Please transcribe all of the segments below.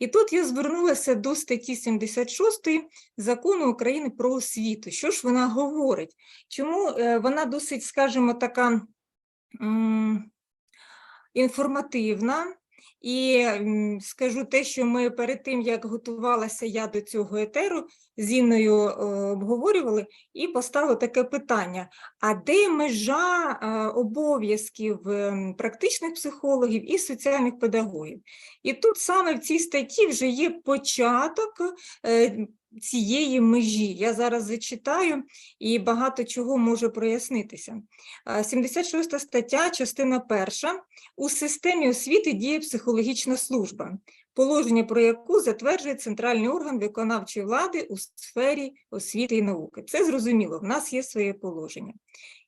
І тут я звернулася до статті 76 закону України про освіту. Що ж вона говорить? Чому е, вона досить, скажімо, така інформативна? І скажу те, що ми перед тим, як готувалася я до цього етеру, з Інною е, обговорювали і постало таке питання: а де межа е, обов'язків ем, практичних психологів і соціальних педагогів? І тут саме в цій статті вже є початок е, цієї межі. Я зараз зачитаю і багато чого може прояснитися. Е, 76 стаття, частина перша. У системі освіти діє психологічна служба, положення про яку затверджує центральний орган виконавчої влади у сфері освіти і науки. Це зрозуміло, в нас є своє положення.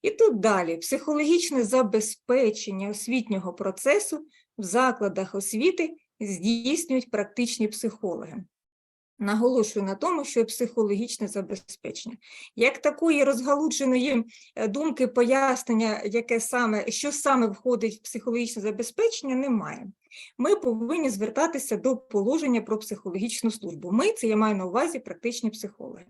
І тут далі психологічне забезпечення освітнього процесу в закладах освіти здійснюють практичні психологи. Наголошую на тому, що психологічне забезпечення. Як такої розгалудженої е, думки пояснення, яке саме, що саме входить в психологічне забезпечення, немає. Ми повинні звертатися до положення про психологічну службу. Ми це я маю на увазі практичні психологи.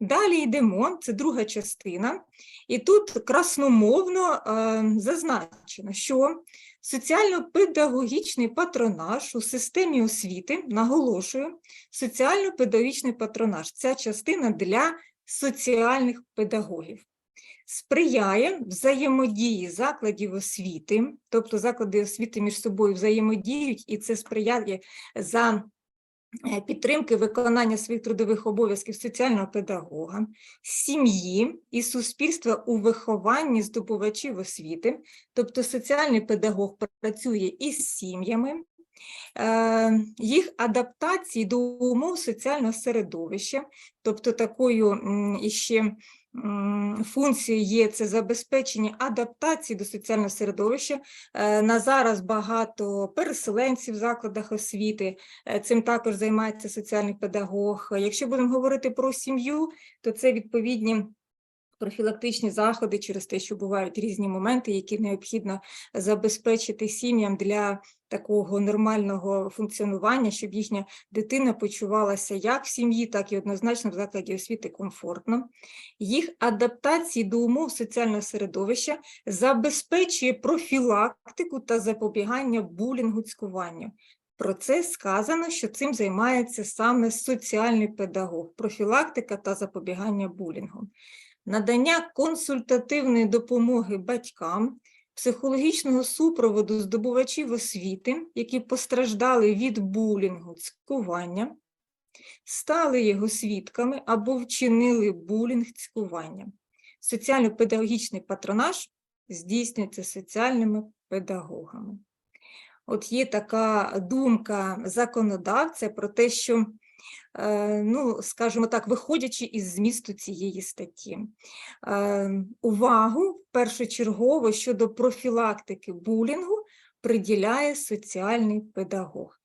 Далі йдемо, це друга частина, і тут красномовно е, зазначено, що соціально-педагогічний патронаж у системі освіти, наголошую, соціально-педагогічний патронаж ця частина для соціальних педагогів. Сприяє взаємодії закладів освіти, тобто заклади освіти між собою взаємодіють, і це сприяє за підтримки виконання своїх трудових обов'язків соціального педагога, сім'ї і суспільства у вихованні здобувачів освіти, тобто соціальний педагог працює із сім'ями, е, їх адаптації до умов соціального середовища, тобто такою іще функцією є це забезпечення адаптації до соціального середовища. Е, На зараз багато переселенців в закладах освіти, е, цим також займається соціальний педагог. Якщо будемо говорити про сім'ю, то це відповідні профілактичні заходи через те, що бувають різні моменти, які необхідно забезпечити сім'ям для такого нормального функціонування, щоб їхня дитина почувалася як в сім'ї, так і однозначно в закладі освіти комфортно. Їх адаптації до умов соціального середовища забезпечує профілактику та запобігання булінгу цькуванню. Про це сказано, що цим займається саме соціальний педагог, профілактика та запобігання булінгу надання консультативної допомоги батькам, психологічного супроводу здобувачів освіти, які постраждали від булінгу, цькування, стали його свідками або вчинили булінг цькування. Соціально-педагогічний патронаж здійснюється соціальними педагогами. От є така думка законодавця про те, що ну, скажімо так, виходячи із змісту цієї статті. Е, Увагу першочергово щодо профілактики булінгу приділяє соціальний педагог.